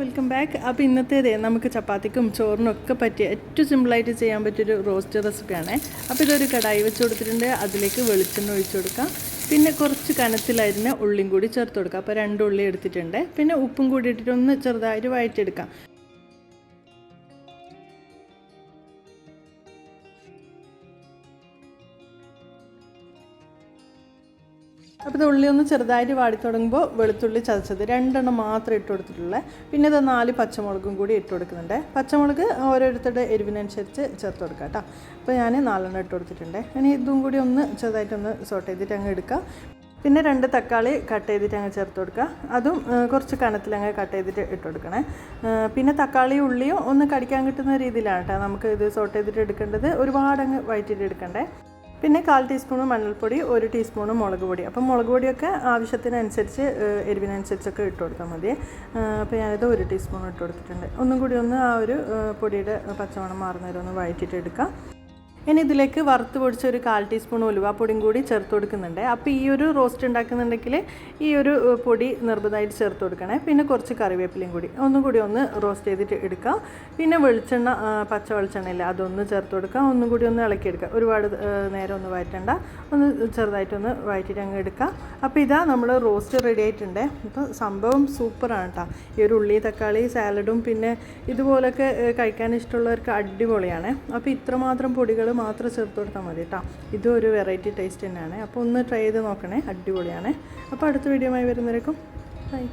Welcome back അപ്പോൾ ഇന്നത്തേത് നമുക്ക് ചപ്പാത്തിക്കും ചോറിനും ഒക്കെ പറ്റിയ ഏറ്റവും സിമ്പിളായിട്ട് ചെയ്യാൻ പറ്റിയൊരു റോസ്റ്റ് റെസിപ്പിയാണ്. അപ്പോൾ ഇതൊരു കടായി വെച്ച് കൊടുത്തിട്ടുണ്ട്. അതിലേക്ക് വെളിച്ചെണ്ണ ഒഴിച്ചു കൊടുക്കാം. പിന്നെ കുറച്ച് കനത്തിലായിരുന്ന ഉള്ളിയും കൂടി ചേർത്ത് കൊടുക്കാം. അപ്പോൾ രണ്ട് ഉള്ളി എടുത്തിട്ടുണ്ട്. പിന്നെ ഉപ്പും കൂടി ഇട്ടിട്ട് ഒന്ന് ചെറുതായിട്ട് വഴറ്റിയെടുക്കാം. അപ്പോൾ ഇത് ഉള്ളി ഒന്ന് ചെറുതായിട്ട് വാടി തുടങ്ങുമ്പോൾ വെളുത്തുള്ളി ചതച്ചത് രണ്ടെണ്ണം മാത്രം ഇട്ട് കൊടുത്തിട്ടുള്ളത് പിന്നെ ഇത് നാല് പച്ചമുളകും കൂടി ഇട്ട് കൊടുക്കുന്നുണ്ട്. പച്ചമുളക് ഓരോരുത്തരുടെ എരിവിനനുസരിച്ച് ചേർത്ത് കൊടുക്കുക കേട്ടോ. അപ്പോൾ ഞാൻ നാലെണ്ണം ഇട്ട് കൊടുത്തിട്ടുണ്ട്. ഇനി ഇതും കൂടി ഒന്ന് ചെറുതായിട്ടൊന്ന് സോട്ട് ചെയ്തിട്ട് അങ്ങ് എടുക്കുക പിന്നെ രണ്ട് തക്കാളി കട്ട് ചെയ്തിട്ട് അങ്ങ് ചേർത്ത് കൊടുക്കുക അതും കുറച്ച് കനത്തിൽ അങ്ങ് കട്ട് ചെയ്തിട്ട് ഇട്ട് കൊടുക്കണേ. പിന്നെ തക്കാളി ഉള്ളിയും ഒന്ന് കടിക്കാൻ കിട്ടുന്ന രീതിയിലാണ് കേട്ടോ. നമുക്ക് ഇത് സോട്ട് ചെയ്തിട്ട് എടുക്കേണ്ടത്. ഒരുപാട് അങ്ങ് വഴറ്റിയിട്ട് എടുക്കണ്ടേ. പിന്നെ കാൽ ടീസ്പൂണ് മഞ്ഞൾപ്പൊടി ഒരു ടീസ്പൂണ് മുളക് പൊടി. അപ്പം മുളക് പൊടിയൊക്കെ ആവശ്യത്തിനനുസരിച്ച് എരിവിനനുസരിച്ചൊക്കെ ഇട്ട് കൊടുത്താൽ മതി. അപ്പോൾ ഞാനിത് ഒരു ടീസ്പൂൺ ഇട്ട് കൊടുത്തിട്ടുണ്ട്. ഒന്നും കൂടി ഒന്ന് ആ ഒരു പൊടിയുടെ പച്ചമണം മാറുന്നവരെ വഴറ്റിയിട്ട് എടുക്കാം ഇനി ഇതിലേക്ക് വറുത്ത് പൊടിച്ച ഒരു കാൽ ടീസ്പൂൺ ഉലുവാപ്പൊടിയും കൂടി ചേർത്ത് കൊടുക്കുന്നുണ്ട്. അപ്പോൾ ഈ ഒരു റോസ്റ്റ് ഉണ്ടാക്കുന്നുണ്ടെങ്കിൽ ഈ ഒരു പൊടി നിർബന്ധമായിട്ട് ചേർത്ത് കൊടുക്കണേ. പിന്നെ കുറച്ച് കറിവേപ്പിലയും കൂടി. ഒന്നും കൂടി ഒന്ന് റോസ്റ്റ് ചെയ്തിട്ട് എടുക്കാം. പിന്നെ വെളിച്ചെണ്ണ പച്ച വെളിച്ചെണ്ണയില്ല അതൊന്ന് ചേർത്ത് കൊടുക്കാം. ഒന്നും കൂടി ഒന്ന് ഇളക്കിയെടുക്കുക ഒരുപാട് നേരം ഒന്ന് വഴറ്റണ്ട ഒന്ന് ചെറുതായിട്ടൊന്ന് വഴറ്റിയിട്ട് അങ്ങ് എടുക്കാം. അപ്പോൾ ഇതാ നമ്മൾ റോസ്റ്റ് റെഡി ആയിട്ടുണ്ട്. അപ്പോൾ സംഭവം സൂപ്പറാണ് കേട്ടോ ഈ ഒരു ഉള്ളി തക്കാളി സാലഡും പിന്നെ ഇതുപോലൊക്കെ കഴിക്കാൻ ഇഷ്ടമുള്ളവർക്ക് അടിപൊളിയാണ്. അപ്പോൾ ഇത്രമാത്രം പൊടികൾ മാത്രം ചേർത്ത് കൊടുത്താൽ മതി കേട്ടോ. ഇതും ഒരു വെറൈറ്റി ടേസ്റ്റ് തന്നെയാണ്. അപ്പോൾ ഒന്ന് ട്രൈ ചെയ്ത് നോക്കണേ. അടിപൊളിയാണ്. അപ്പോൾ അടുത്ത വീഡിയോ ആയി വരുന്നവരേക്കും ബൈ